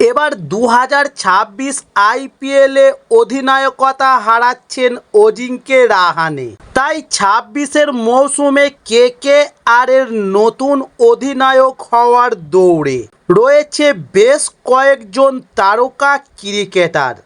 এবার দু হাজার ছাব্বিশ আইপিএলে অধিনায়কতা হারাচ্ছেন অজিঙ্কে রাহানে। তাই ছাব্বিশের মৌসুমে কে কে আর এর নতুন অধিনায়ক হওয়ার দৌড়ে রয়েছে বেশ কয়েকজন তারকা ক্রিকেটার।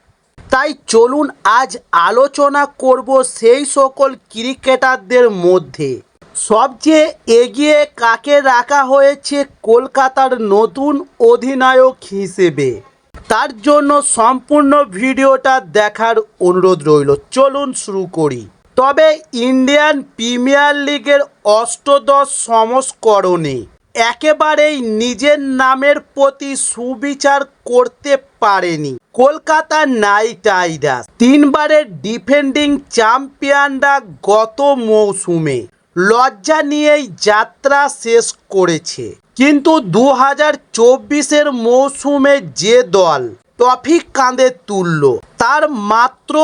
তাই চলুন আজ আলোচনা করব সেই সকল ক্রিকেটারদের মধ্যে। সবচেয়ে এগিয়ে কাকে রাখা হয়েছে কলকাতার নতুন অধিনায়ক হিসেবে? তার জন্য সম্পূর্ণ ভিডিওটা দেখার অনুরোধ রইল। চলুন শুরু করি। তবে ইন্ডিয়ান প্রিমিয়ার লিগের অষ্টদশ সংস্করণে একেবারেই নিজের নামের প্রতি সুবিচার করতে পারেনি কলকাতা নাইট রাইডার্স। তিনবারের ডিফেন্ডিং চ্যাম্পিয়নরা গত মৌসুমে লজ্জা নিয়েই যাত্রা শেষ করেছে। কিন্তু দু হাজার চব্বিশের মৌসুমে যে দল ট্রফি কাঁধে তুলল, তার মাত্র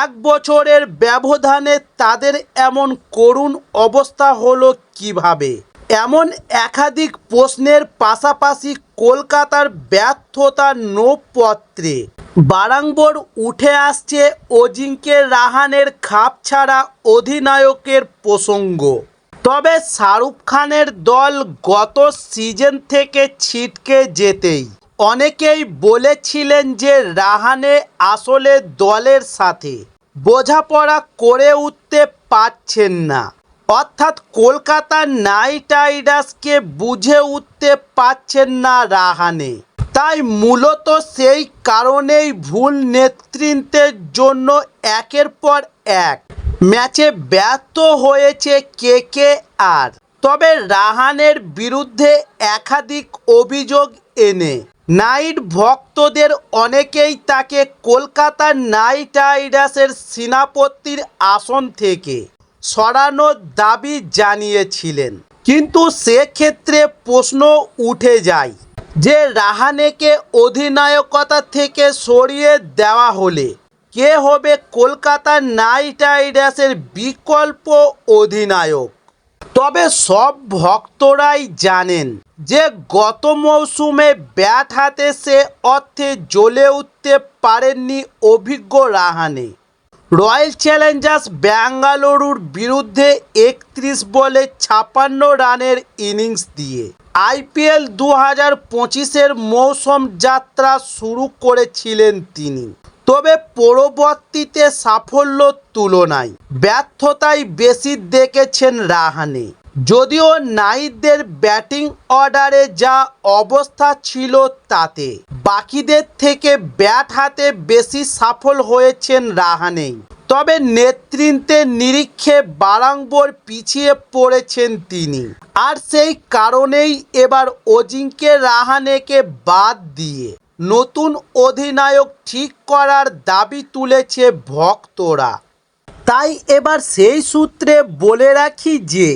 এক বছরের ব্যবধানে তাদের এমন করুণ অবস্থা হলো কীভাবে? এমন একাধিক প্রশ্নের পাশাপাশি কলকাতার ব্যর্থতার নৌপত্রে বারাংবর উঠে আসছে অজিঙ্কে রাহানের খাপ ছাড়া অধিনায়কের প্রসঙ্গ। তবে শাহরুখ খানের দল গত সিজন থেকে ছিটকে যেতেই। অনেকেই বলেছিলেন যে রাহানে আসলে দলের সাথে। বোঝাপড়া করে উঠতে পারছেন না। অর্থাৎ কলকাতা নাইট রাইডার্সকে বুঝে উঠতে পারছেন না রাহানে। তাই মূলত সেই কারণেই ভুল নেতৃত্বের জন্য একের পর এক। ম্যাচে ব্যর্থ হয়েছে কে কে আর তবে রাহানের বিরুদ্ধে একাধিক অভিযোগ এনে। নাইট ভক্তদের অনেকেই তাকে কলকাতার নাইট রাইডার্সের সেনাপতির আসন থেকে সরানোর দাবি জানিয়েছিলেন। কিন্তু সেক্ষেত্রে প্রশ্ন উঠে যায় যে রাহানেকে অধিনায়কতা থেকে সরিয়ে দেওয়া হলে কে হবে কলকাতা নাইট রাইডার্সের বিকল্প অধিনায়ক? তবে সব ভক্তরাই জানেন যে গত মৌসুমে ব্যাট হাতে সে অর্থে জ্বলে উঠতে পারেননি অভিজ্ঞ রাহানে। রয়্যাল চ্যালেঞ্জার্স ব্যাঙ্গালুরুর বিরুদ্ধে একত্রিশ বলে ছাপান্ন রানের ইনিংস দিয়ে। আইপিএল দু হাজার পঁচিশের মৌসুম যাত্রা শুরু করেছিলেন তিনি। তবে পরবর্তীতে সাফল্য তুলনায় ব্যর্থতাই বেশি দেখেছেন রাহানে। যদিও নাইটদের ব্যাটিং অর্ডারে যা অবস্থা ছিল তাতে, বাকিদের থেকে ব্যাট হাতে বেশি সফল হয়েছেন রাহানেই। তবে নেতৃত্বের নিরীক্ষে বারাংবর পিছিয়ে পড়েছেন তিনি। আর সেই কারণেই এবার অজিঙ্কে রাহানেকে বাদ দিয়ে নতুন অধিনায়ক ঠিক করার দাবি তুলেছে ভক্তরা। তাই এবার সেই সূত্রে বলে রাখি যে,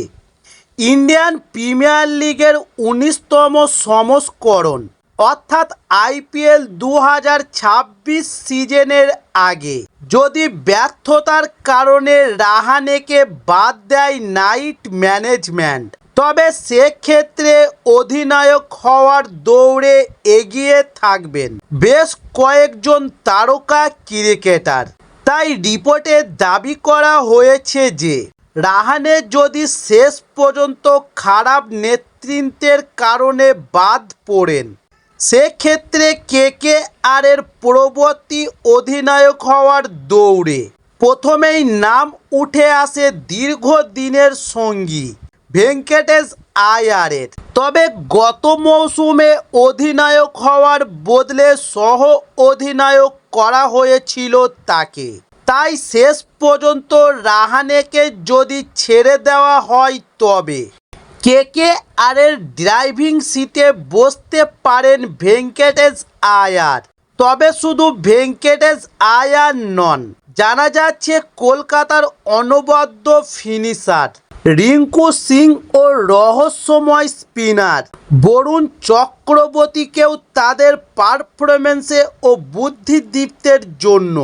ইন্ডিয়ান প্রিমিয়ার লিগের উনিশতম সংস্করণ অর্থাৎ আইপিএল দু হাজার ছাব্বিশ সিজনের আগে। যদি ব্যর্থতার কারণে রাহানেকে বাদ দেয় নাইট ম্যানেজমেন্ট, তবে সেক্ষেত্রে অধিনায়ক হওয়ার দৌড়ে এগিয়ে থাকবেন বেশ কয়েকজন তারকা ক্রিকেটার। তাই রিপোর্টে দাবি করা হয়েছে যে, রাহানে যদি শেষ পর্যন্ত খারাপ নেতৃত্বের কারণে বাদ পড়েন সেক্ষেত্রে কে কে আর এর পরবর্তী অধিনায়ক হওয়ার দৌড়ে? প্রথমেই নাম উঠে আসে দীর্ঘদিনের সঙ্গী ভেঙ্কটেশ আয়ারের। তবে গত মৌসুমে অধিনায়ক হওয়ার বদলে সহ অধিনায়ক করা হয়েছিল তাকে। তাই শেষ পর্যন্ত রাহানেকে যদি ছেড়ে দেওয়া হয় তবে কে কে আর এর ড্রাইভিং সিটে বসতে পারেন ভেঙ্কটেশ আয়ার? তবে শুধু ভেঙ্কটেশ আয়ার নন, জানা যাচ্ছে কলকাতার অনবদ্য ফিনিশার, রিঙ্কু সিং ও রহস্যময় স্পিনার। বরুণ চক্রবর্তীকেও তাদের পারফরমেন্সে ও বুদ্ধিদীপ্তের জন্য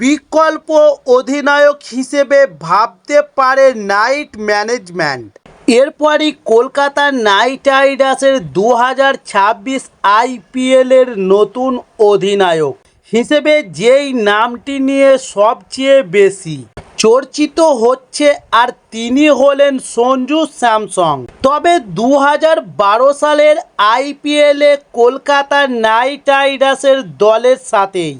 বিকল্প অধিনায়ক হিসেবে ভাবতে পারে নাইট ম্যানেজমেন্ট। এরপরই কলকাতা নাইট রাইডার্সের দু হাজার ছাব্বিশ আইপিএলের নতুন অধিনায়ক হিসেবে যেই নামটি নিয়ে সবচেয়ে বেশি চর্চিত হচ্ছে আর তিনি হলেন সঞ্জু স্যামসং। তবে দু হাজার বারো সালের আইপিএলে কলকাতা নাইট রাইডার্সের দলের সাথেই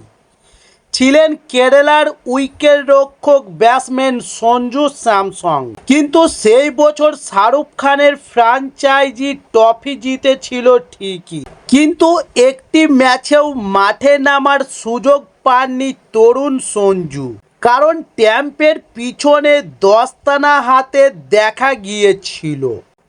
ছিলেন কেরালার উইকেট রক্ষক ব্যাটসম্যান সঞ্জু স্যামসং। কিন্তু সেই বছর শাহরুখ খানের ফ্রাঞ্চাইজি ট্রফি জিতেছিল ঠিকই। কিন্তু একটি ম্যাচেও মাঠে নামার সুযোগ পাননি তরুণ সঞ্জু। কারণ ট্যাম্পের পিছনে দস্তানা হাতে দেখা গিয়েছিল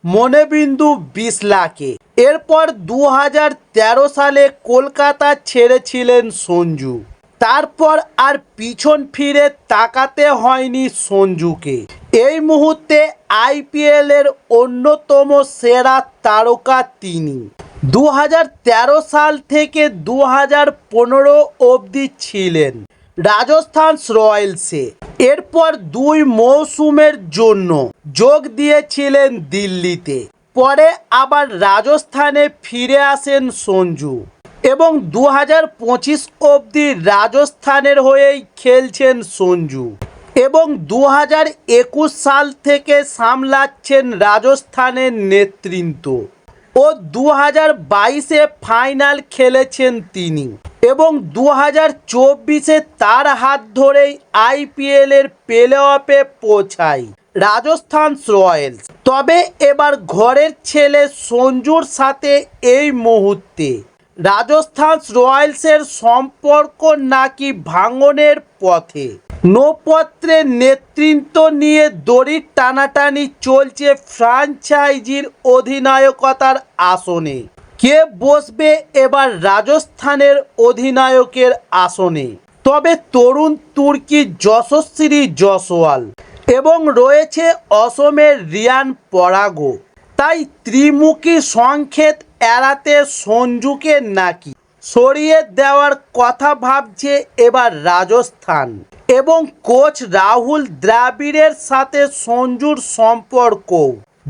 মনেবিন্দু বিসলাকে। এরপর দু হাজার তেরো সালে কলকাতা ছেড়েছিলেন সঞ্জু। তারপর আর পিছন ফিরে তাকাতে হয়নি সঞ্জুকে। এই মুহূর্তে আইপিএলের অন্যতম সেরা তারকা তিনি। দু হাজার তেরো সাল থেকে দু হাজার পনেরো অবধি ছিলেন রাজস্থান রয়্যালসে। এরপর দুই মৌসুমের জন্য যোগ দিয়েছিলেন দিল্লিতে। পরে আবার রাজস্থানে ফিরে আসেন সঞ্জু। এবং দু হাজার পঁচিশ অবধি রাজস্থানের হয়েই খেলছেন সঞ্জু। এবং দু হাজার একুশ সাল থেকে সামলাচ্ছেন রাজস্থানের নেতৃত্ব। ও দু হাজার বাইশে ফাইনাল খেলেছেন তিনি। এবং দু হাজার চব্বিশে তার হাত ধরেই আইপিএলের প্লে অফে পৌঁছায় রাজস্থান রয়্যালস। তবে এবার ঘরের ছেলে সঞ্জুর সাথে এই মুহূর্তে রাজস্থান রয়্যালসের সম্পর্ক নাকি ভাঙনের পথে? নৌপত্রের নেতৃত্ব নিয়ে দড়ির টানাটানি চলছে ফ্রাঞ্চাইজির অধিনায়কতার আসনে। কে বসবে এবার রাজস্থানের অধিনায়কের আসনে? তবে তরুণ তুর্কি যশস্বী জসওয়াল এবং রয়েছে অসমের রিয়ান পরাগো তাই ত্রিমুখী সংক্ষেপ এড়াতে সঞ্জুকে নাকি? সরিয়ে দেওয়ার কথা ভাবছে এবার রাজস্থান। এবং কোচ রাহুল দ্রাবিড়ের সাথে সঞ্জুর সম্পর্ক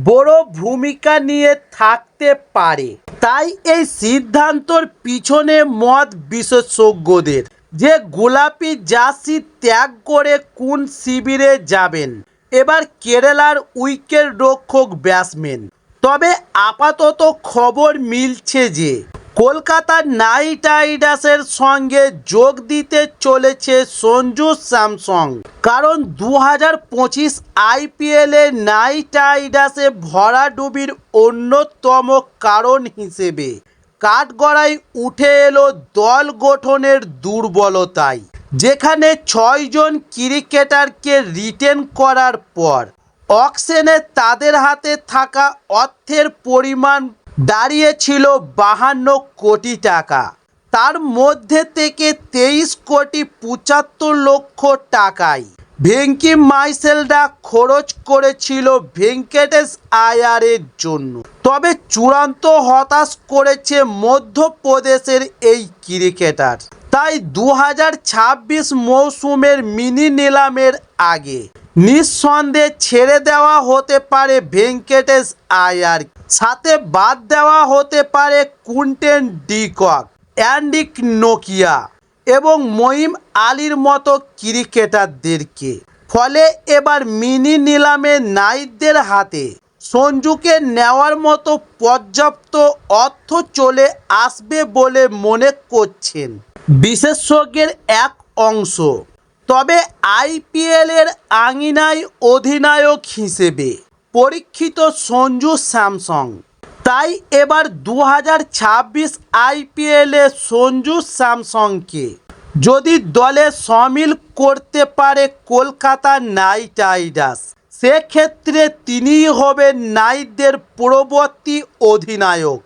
বড় ভূমিকা নিয়ে থাকতে পারে। তাই এই সিদ্ধান্তর পিছনে মত বিশেষজ্ঞদের। যে গোলাপি জার্সি ত্যাগ করে কোন শিবিরে যাবেন? এবার কেরালার উইকেট রক্ষক ব্যাটসম্যান তবে আপাতত খবর মিলছে যে কলকাতা নাইট রাইডার্সের সঙ্গে যোগ দিতে চলেছে সঞ্জু স্যামসং। কারণ দু হাজার পঁচিশ আইপিএলে নাইট রাইডার্সে ভরাডুবির অন্যতম কারণ হিসেবে কাঠগড়ায় উঠে এলো দল গঠনের দুর্বলতায় যেখানে ছয়জন ক্রিকেটারকে রিটেন করার পর অকশনে তাদের হাতে থাকা অর্থের পরিমাণ দাঁড়িয়েছিল বাহান্ন কোটি টাকা। তার মধ্যে থেকে তেইশ কোটি পঁচাত্তর লক্ষ টাকায় ভেঙ্কি মাইসেলরা খরচ করেছিল ভেঙ্কটেশ আয়ারের জন্য। তবে চূড়ান্ত হতাশ করেছে মধ্যপ্রদেশের এই ক্রিকেটার। তাই দু হাজার ছাব্বিশ মৌসুমের মিনি নিলামের আগে নিঃসন্দেহে ছেড়ে দেওয়া হতে পারে ভেঙ্কটেশ আয়ার। সাথে বাদ দেওয়া হতে পারে কুন্টেন ডিকক, অ্যান্ডিক নোকিয়া এবং মহিম আলীর মতো ক্রিকেটারদেরকে। ফলে এবার মিনি নিলামে নাইটদের হাতে সঞ্জুকে নেওয়ার মতো পর্যাপ্ত অর্থ চলে আসবে বলে মনে করছেন বিশেষজ্ঞের এক অংশ। তবে আইপিএলের আঙিনায় অধিনায়ক হিসেবে পরীক্ষিত সঞ্জু স্যামসং। তাই এবার দু হাজার ছাব্বিশ আইপিএলে সঞ্জু স্যামসংকে যদি দলে সামিল করতে পারে কলকাতা নাইট রাইডার্স, সেক্ষেত্রে তিনিই হবেন নাইটদের পরবর্তী অধিনায়ক।